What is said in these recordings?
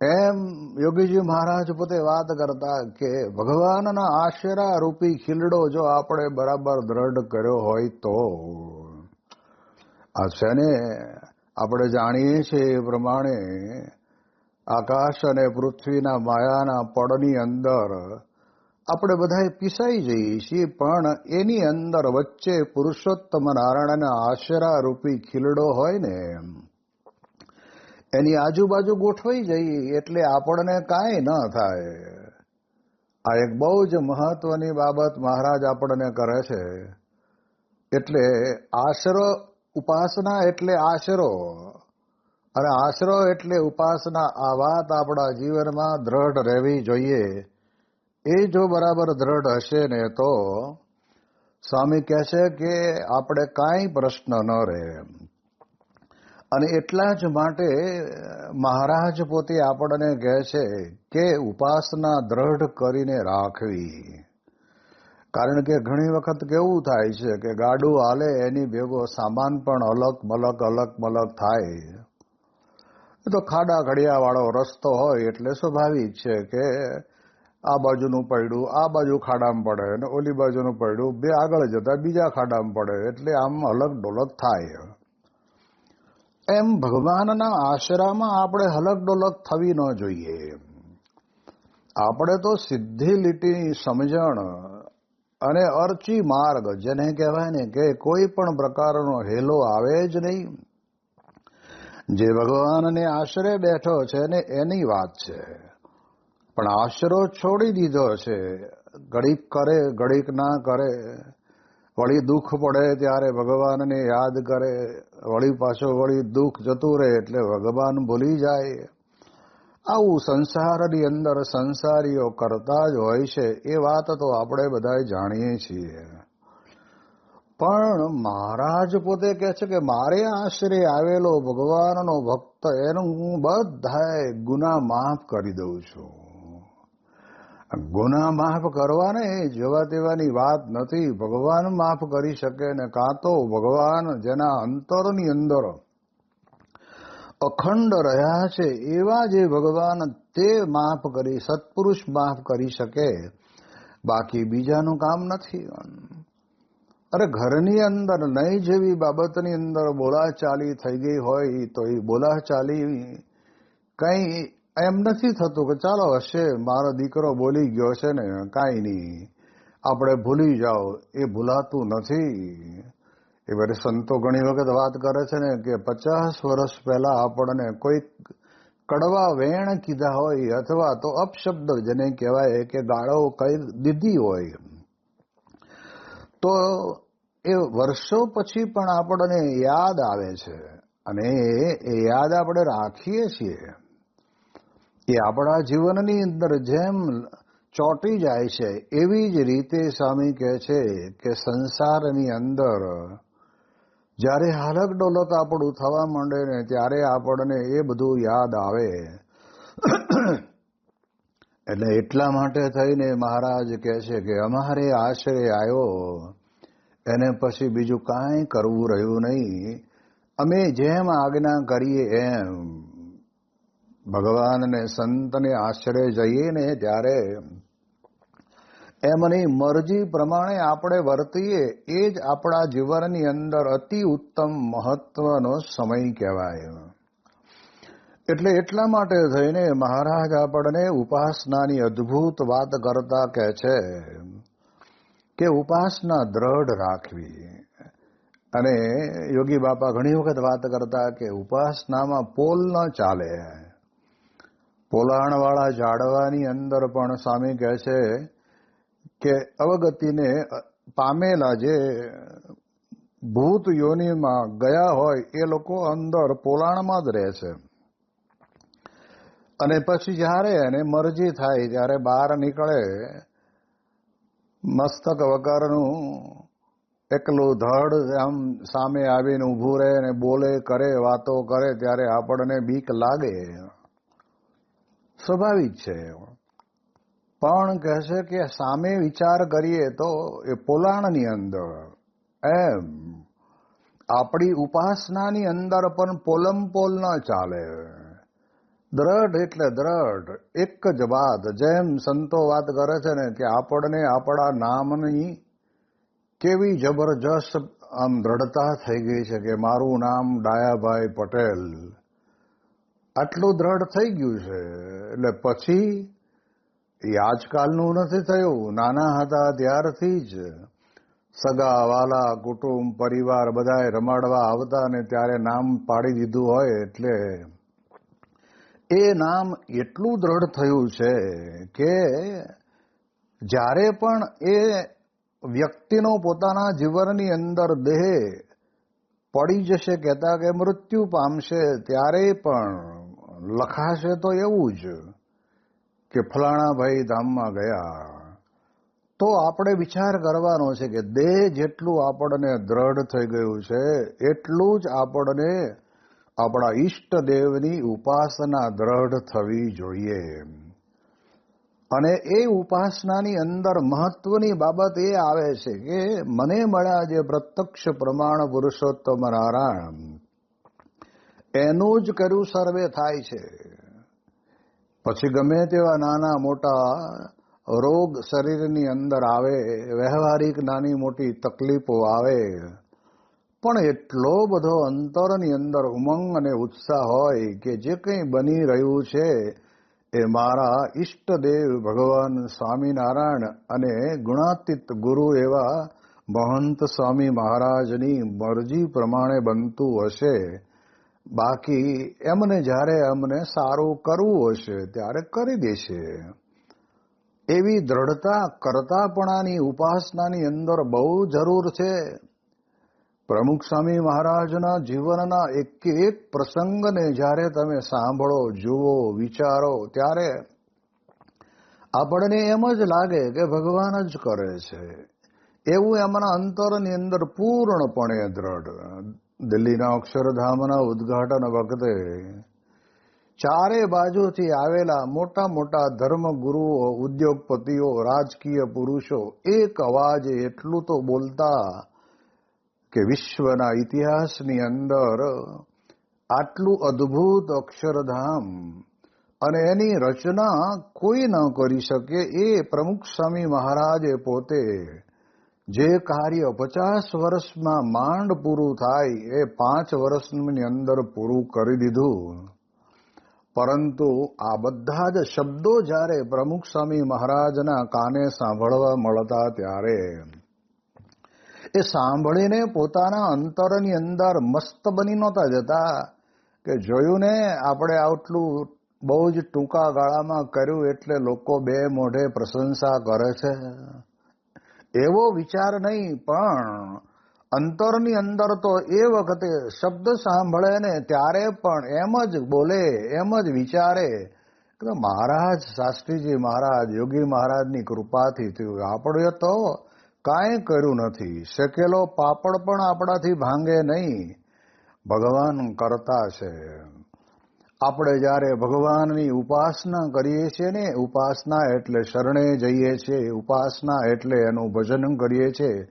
એમ યોગીજી મહારાજ પોતે વાત કરતા કે, ભગવાનના આશરા રૂપી ખીલડો જો આપણે બરાબર દ્રઢ કર્યો હોય તો. આ છે ને આપણે જાણીએ છીએ એ પ્રમાણે આકાશ અને પૃથ્વીના માયાના પડની અંદર આપણે બધા પીસાઈ જઈએ છીએ, પણ એની અંદર વચ્ચે પુરુષોત્તમ નારાયણના આશરા રૂપી ખીલડો હોય ને એની આજુબાજુ ગોઠવાઈ જઈએ એટલે આપણને કાંઈ ન થાય. આ એક બહુ જ મહત્વની બાબત મહારાજ આપણને કરે છે. એટલે આશરો ઉપાસના એટલે આશરો. અને આશરો એટલે ઉપાસના આ વાત આપણા જીવનમાં દ્રઢ રહેવી જોઈએ. એ જો બરાબર દ્રઢ હશે ને તો સ્વામી કહે છે કે આપણે કાંઈ પ્રશ્ન ન રહે અને એટલા જ માટે, મહારાજ પોતે આપણને કહે છે કે ઉપાસના દ્રઢ કરીને રાખવી. કારણ કે ઘણી વખત કેવું થાય છે કે ગાડું હાલે, એની ભેગો સામાન પણ અલગ મલક અલગ મલક થાય. તો ખાડા ઘડિયા વાળો રસ્તો હોય એટલે સ્વાભાવિક છે કે આ બાજુનું પડ્યું, આ બાજુ ખાડામાં પડે અને ઓલી બાજુનું પડ્યું, બે આગળ જતા બીજા ખાડામાં પડે એટલે આમ અલગ ડોલક થાય. એમ ભગવાનના આશરામાં આપણે હલક ડોલક થવી ન જોઈએ. આપણે તો સિદ્ધિ લીટીની સમજણ અને અર્ચી માર્ગ, જેને કહેવાય ને કે કોઈ પણ પ્રકારનો હેલો આવે જ નહીં. જે ભગવાનને આશરે બેઠો છે ને એની વાત છે. પણ આશરો છોડી દીધો છે. ઘડીક કરે ઘડીક ના કરે. વળી દુઃખ પડે ત્યારે ભગવાનને યાદ કરે. વળી પાછો વળી દુઃખ જતું રહે એટલે ભગવાન ભૂલી જાય. આવું સંસારની અંદર સંસારીઓ કરતા જ હોય છે, એ વાત તો આપણે બધા જાણીએ છીએ. પણ મહારાજ પોતે કહે છે કે મારે આશરે આવેલો ભગવાનનો ભક્ત એનું હું બધા ગુના માફ કરી દઉં છું. ગુના માફ કરવાને જોવા દેવાની વાત નથી. ભગવાન માફ કરી શકે ને કાં તો ભગવાન જેના અંતરની અંદર અખંડ રહ્યા છે, એવા જે ભગવાન તે માફ કરી, સત્પુરુષ માફ કરી શકે. બાકી બીજાનું કામ નથી. અરે ઘરની અંદર નહીં જેવી બાબતની અંદર બોલાચાલી થઈ ગઈ હોય તો એ બોલાચાલી કઈ એમ નથી થતું કે ચાલો હશે, મારો દીકરો બોલી ગયો છે ને, કાંઈ નહીં. આપણે ભૂલી જાઓ, એ ભૂલાતું નથી. એ બધી સંતો ઘણી વખત વાત કરે છે ને કે પચાસ વર્ષ પહેલા આપણને કોઈ કડવા વેણ કીધા હોય અથવા તો અપશબ્દ જેને કહેવાય કે ગાળો કઈ દીધી હોય. તો એ વર્ષો પછી પણ આપણને યાદ આવે છે અને એ યાદ આપણે રાખીએ છીએ. એ આપણા જીવનની અંદર જેમ ચોંટી જાય છે, એવી જ રીતે સ્વામી કહે છે કે સંસારની અંદર જ્યારે હાલક ડોલક આપણું થવા માંડે ને ત્યારે આપણને એ બધું યાદ આવે. એટલે એટલા માટે થઈને મહારાજ કહે છે કે અમારે આશરે આવ્યો એને પછી બીજું કાંઈ કરવું રહ્યું નહીં. અમે જેમ આજ્ઞા કરીએ એમ ભગવાનને સંતને આશ્રય જઈએ ને ત્યારે એમની મરજી પ્રમાણે આપણે વર્તીએ, એ જ આપણા જીવનની અંદર અતિ ઉત્તમ મહત્વનો સમય કહેવાય. એટલે એટલા માટે થઈને મહારાજ આપણને ઉપાસનાની અદ્ભુત વાત કરતા કહે છે કે ઉપાસના દ્રઢ રાખવી. અને યોગી બાપા ઘણી વખત વાત કરતા કે ઉપાસનામાં પોલ ન ચાલે. પોલાણવાળા ઝાડવાની અંદર પણ સ્વામી કહે છે કે અવગતિને પામેલા જે ભૂત યોનિમાં ગયા હોય એ લોકો અંદર પોલાણમાં જ રહે છે. અને પછી જ્યારે એને મરજી થાય ત્યારે બહાર નીકળે, મસ્તક વગરનું એકલું ધડ આમ સામે આવીને ઊભું રહે અને બોલે, કરે, વાતો કરે, ત્યારે આપણને બીક લાગે. સ્વાભાવિક છે પણ કહેશે કે સામે વિચાર કરીએ તો એ પોલાણની અંદર. એમ. આપણી ઉપાસનાની અંદર પણ પોલમ પોલ ન ચાલે. દ્રઢ એટલે દ્રઢ, એક જ વાત. જેમ સંતો વાત કરે છે ને કે આપણને આપણા નામની કેવી જબરજસ્ત આમ દ્રઢતા થઈ ગઈ છે કે મારું નામ ડાયાભાઈ પટેલ. આટલું દ્રઢ થઈ ગયું છે. એટલે પછી એ આજકાલનું નથી થયું. નાના હતા ત્યારથી જ સગા, વાલા, કુટુંબ, પરિવાર બધાએ રમાડવા આવતા ને ત્યારે નામ પાડી દીધું હોય એટલે એ નામ એટલું દ્રઢ થયું છે કે જ્યારે પણ એ વ્યક્તિનો પોતાના જીવનની અંદર દેહ પડી જશે, કહેતા કે મૃત્યુ પામશે, ત્યારે પણ લખાશે તો એવું જ કે ફલાણા ભાઈ ધામમાં ગયા. તો આપણે વિચાર કરવાનો છે કે દેહ જેટલું આપણને દ્રઢ થઈ ગયું છે, એટલું જ આપણને આપણા ઈષ્ટદેવની ઉપાસના દ્રઢ થવી જોઈએ. અને એ ઉપાસનાની અંદર મહત્વની બાબત એ આવે છે કે મને મળ્યા જે પ્રત્યક્ષ પ્રમાણ પુરુષોત્તમ નારાયણ એનું જ કર્યું સર્વે થાય છે. પછી ગમે તેવા નાના મોટા રોગ શરીરની અંદર આવે, વ્યવહારિક નાની મોટી તકલીફો આવે, પણ એટલો બધો અંતરની અંદર ઉમંગ અને ઉત્સાહ હોય કે જે કંઈ બની રહ્યું છે, એ મારા ઈષ્ટદેવ ભગવાન સ્વામિનારાયણ અને ગુણાતીત ગુરુ એવા મહંત સ્વામી મહારાજની મરજી પ્રમાણે બનતું હશે. બાકી એમને જ્યારે અમને સારું કરવું હશે, ત્યારે કરી દેશે. એવી દ્રઢતા, કરતાપણાની ઉપાસનાની અંદર બહુ જરૂર છે. પ્રમુખ સ્વામી મહારાજના જીવનના એક એક પ્રસંગને જ્યારે તમે સાંભળો, જુઓ, વિચારો, ત્યારે આપણને એમ જ લાગે કે ભગવાન જ કરે છે. એવું એમના અંતરની અંદર પૂર્ણપણે દ્રઢ. દિલ્હીના અક્ષરધામના ઉદ્ઘાટન વખતે ચારે બાજુથી આવેલા મોટા મોટા ધર્મગુરુઓ, ઉદ્યોગપતિઓ, રાજકીય પુરુષો, એક અવાજે એટલું તો બોલતા કે વિશ્વના ઇતિહાસની અંદર આટલું અદ્ભુત અક્ષરધામ અને એની રચના કોઈ ન કરી શકે એ પ્રમુખ સ્વામી મહારાજે પોતે જે કાર્ય પચાસ વર્ષમાં માંડ પૂરું થાય, એ પાંચ વર્ષની અંદર પૂરું કરી દીધું. પરંતુ આ બધા જ શબ્દો જ્યારે પ્રમુખ સ્વામી મહારાજના કાને સાંભળવા મળતા ત્યારે, એ સાંભળીને પોતાના અંતરની અંદર મસ્ત બની નહોતા જતા કે જોયું ને, આપણે આટલું બહુ જ ટૂંકા ગાળામાં કર્યું એટલે લોકો બે મોઢે પ્રશંસા કરે છે. એવો વિચાર નહીં, પણ અંતરની અંદર તો એ વખતે શબ્દ સાંભળે ને ત્યારે પણ એમ જ બોલે, એમ જ વિચારે કે મહારાજ, શાસ્ત્રીજી મહારાજ, યોગી મહારાજની કૃપાથી થયું. આપણે તો કાંઈ કર્યું નથી. શેકેલો પાપડ પણ આપણાથી ભાંગે નહીં. ભગવાન કરતા છે. આપણે જ્યારે ભગવાનની ઉપાસના કરીએ છીએ ને, ઉપાસના એટલે શરણે જઈએ છીએ, ઉપાસના એટલે એનું ભજન કરીએ છીએ.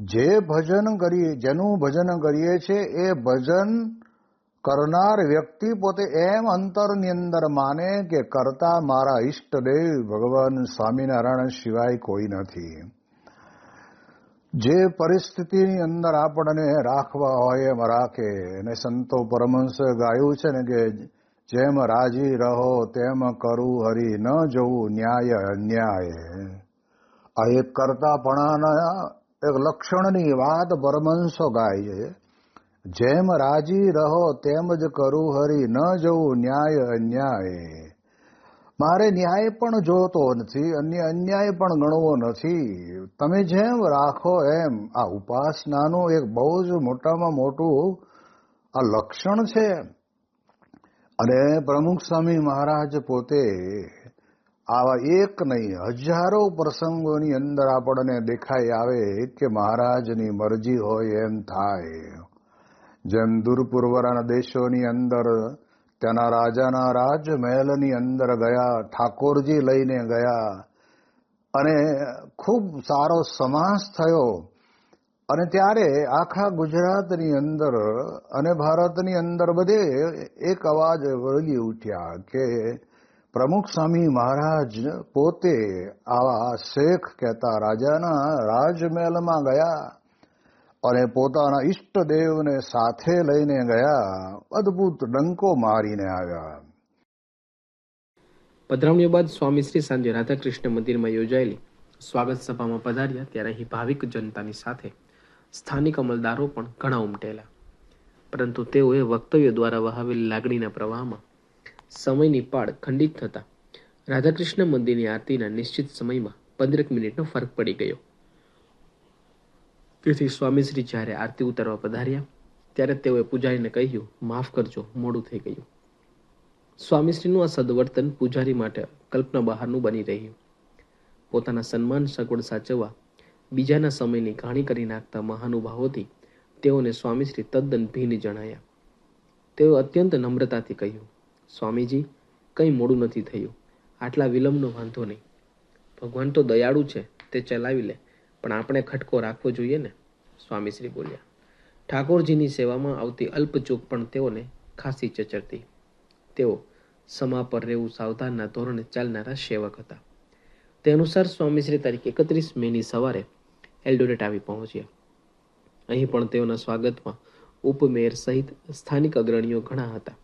જે ભજન કરીએ, જેનું ભજન કરીએ છીએ, એ ભજન કરનાર વ્યક્તિ પોતે એમ અંતરની અંદર માને કે કરતા મારા ઈષ્ટદેવ ભગવાન સ્વામિનારાયણ સિવાય કોઈ નથી. જે પરિસ્થિતિની અંદર આપણને રાખવા હોય એમ રાખે. અને સંતો પરમહંસ ગાયું છે ને કે જેમ રાજી રહો તેમ કરું હરી ન જવું ન્યાય અન્યાય. આ એક કરતાપણાના એક લક્ષણની વાત પરમહંસો ગાય છે. જેમ રાજી રહો તેમ જ કરું હરી ન જવું ન્યાય અન્યાય. મારે ન્યાય પણ જોતો નથી, અન્ય અન્યાય પણ ગણવો નથી. તમે જેમ રાખો એમ. આ ઉપાસનાનું એક બહુ જ મોટામાં મોટું આ લક્ષણ છે. અને પ્રમુખ સ્વામી મહારાજ પોતે આવા એક નહીં, હજારો પ્રસંગોની અંદર આપણને દેખાઈ આવે કે મહારાજની મરજી હોય એમ થાય. જેમ દૂરપૂર્વના દેશોની અંદર ત્યાંના રાજાના રાજમહેલની અંદર ગયા, ઠાકોરજી લઈને ગયા અને ખૂબ સારો સમાસ થયો. અને ત્યારે આખા ગુજરાતની અંદર અને ભારતની અંદર બધે એક અવાજ વળી ઉઠ્યા કે પ્રમુખ સ્વામી મહારાજ પોતે આવા શેખ કહેતા રાજાના રાજમહેલમાં ગયા. અને પોતાના ઈષ્ટદેવને સાથે લઈને ગયા, અદભુત ડંકો મારીને આવ્યા. પધરામણીઓ બાદ સ્વામી શ્રી સાંજે રાધાકૃષ્ણ મંદિરમાં યોજાયેલી સ્વાગત સભામાં પધાર્યા ત્યારે અહીં ભાવિક જનતાની સાથે સ્થાનિક અમલદારો પણ ઘણા ઉમટેલા. પરંતુ તેઓએ વક્તવ્ય દ્વારા વહાવેલી લાગણીના પ્રવાહમાં સમયની પાળ ખંડિત થતા રાધાકૃષ્ણ મંદિરની આરતીના નિશ્ચિત સમયમાં પંદરેક મિનિટનો ફરક પડી ગયો. તેથી સ્વામીશ્રી જ્યારે આરતી ઉતારવા પધાર્યા, ત્યારે તેઓએ પૂજારીને કહ્યું, માફ કરજો, મોડું થઈ ગયું. સ્વામીશ્રીનું આ સદવર્તન પૂજારી માટે કલ્પના બહારનું બની રહ્યું. પોતાના સન્માન સગવડ સાચવવા, બીજાના સમયની ઘાણી કરી નાખતા મહાનુભાવોથી તેઓને સ્વામીશ્રી તદ્દન ભીન જણાયા. તેઓ અત્યંત નમ્રતાથી કહ્યું, સ્વામીજી, કંઈ મોડું નથી થયું. આટલા વિલંબનો વાંધો નહીં. ભગવાન તો દયાળુ છે, તે ચલાવી લે. પણ આપણે ખટકો રાખવો જોઈએ ને? સ્વામીશ્રી બોલ્યા. ઠાકોરજીની સેવામાં આવતી અલ્પચૂક પણ તેઓને ખાસી ચચરતી. તેઓ સમા પર રહેવું સાવધાનના ધોરણે ચાલનારા સેવક હતા. તે અનુસાર સ્વામીશ્રી તારીખ એકત્રીસ મેની સવારે એલ્ડોરેટ આવી પહોંચ્યા. અહીં પણ તેઓના સ્વાગતમાં ઉપમેયર સહિત સ્થાનિક અગ્રણીઓ ઘણા હતા.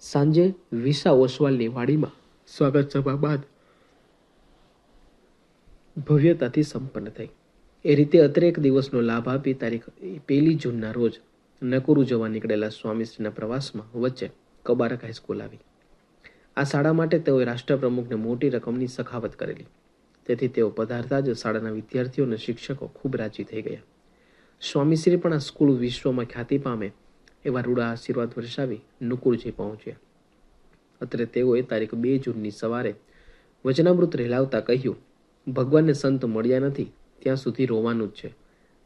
સાંજે વિસા ઓસવાલની વાડીમાં સ્વાગત સભા બાદ ભવ્યતાથી સંપન્ન થઈ. એ રીતે અત્રેક દિવસનો લાભ આપી તારીખ પહેલી જૂનના રોજ નકુરુ જવા નીકળેલા સ્વામીશ્રીના પ્રવાસમાં વચ્ચે કબારક હાઈસ્કૂલ આવી. આ શાળા માટે તેઓએ રાષ્ટ્રપ્રમુખને મોટી રકમની સખાવત કરેલી. તેથી તેઓ પધારતા જ શાળાના વિદ્યાર્થીઓ અને શિક્ષકો ખૂબ રાજી થઈ ગયા. સ્વામીશ્રી પણ આ સ્કૂલ વિશ્વમાં ખ્યાતિ પામે એવા રૂડા આશીર્વાદ વર્ષાવી નુકુરજી પહોંચ્યા. અત્રે તેઓએ તારીખ બે જૂનની સવારે વચનામૃત રહેલાવતા કહ્યું, ભગવાનને સંત મળ્યા નથી ત્યાં સુધી રોવાનું જ છે.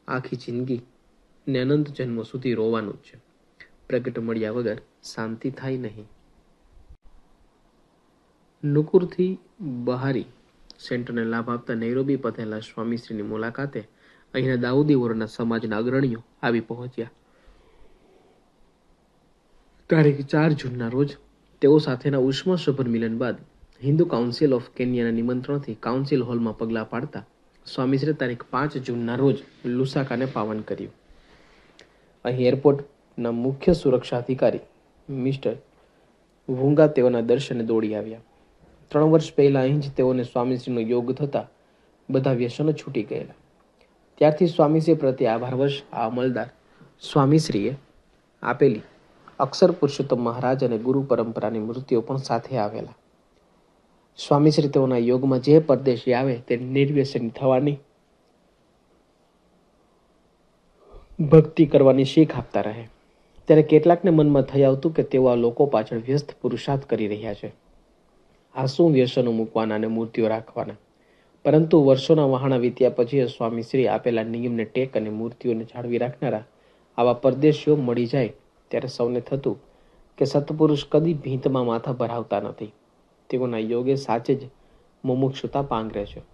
આખી જિંદગી ને અનંત જન્મો સુધી રોવાનું જ છે. પ્રગટ મળ્યા વગર શાંતિ થાય નહીં. નુકુરથી બહારી સેન્ટરને લાભ આપતા નૈરોબી પધેલા સ્વામીશ્રીની મુલાકાતે અહીંના દાઉદી વોરના સમાજના અગ્રણીઓ આવી પહોંચ્યા. તારીખ ચાર જૂનના રોજ તેઓ સાથેના ઉષ્માસભર મિલન બાદ હિન્દુ કાઉન્સિલ ઓફ કેન્યાના નિમંત્રણથી કાઉન્સિલ હોલમાં પગલાં પાડતા સ્વામીશ્રી તારીખ પાંચ જૂનના રોજ લુસાકાને પાવન કર્યું. અહીં એરપોર્ટના મુખ્ય સુરક્ષા અધિકારી મિસ્ટર વુંગા તેઓના દર્શને દોડી આવ્યા. ત્રણ વર્ષ પહેલાં અહીં જ તેઓને સ્વામીશ્રીનો યોગ થતાં બધા વ્યસનો છૂટી ગયેલા. ત્યારથી સ્વામીશ્રી પ્રત્યે આભારવશ આ અમલદાર સ્વામીશ્રીએ આપેલી અક્ષર પુરુષોત્તમ મહારાજ અને ગુરુ પરંપરાની મૃત્યુઓ પણ સાથે આવેલા. સ્વામીશ્રી તેઓના યોગમાં જે પરદેશી આવે તે નિર્વ્યસની થવાની ભક્તિ કરવાની શીખ આપતા રહે. ત્યારે કેટલાકને મનમાં થઈ આવતું કે તેઓ આ લોકો પાછળ વ્યસ્ત પુરુષાર્થ કરી રહ્યા છે. આ શું વ્યસનો મૂકવાના અને મૂર્તિઓ રાખવાના. પરંતુ વર્ષોના વહાણા વીત્યા પછી સ્વામીશ્રી આપેલા નિયમને ટેક અને મૂર્તિઓને જાળવી રાખનારા આવા પરદેશીઓ મળી જાય ત્યારે સૌને થતું કે સત્પુરુષ કદી ભીંતમાં માથા ભરાવતા નથી. તેઓના યોગે સાચે જ મુમુક્ષુતા પાંગરે છે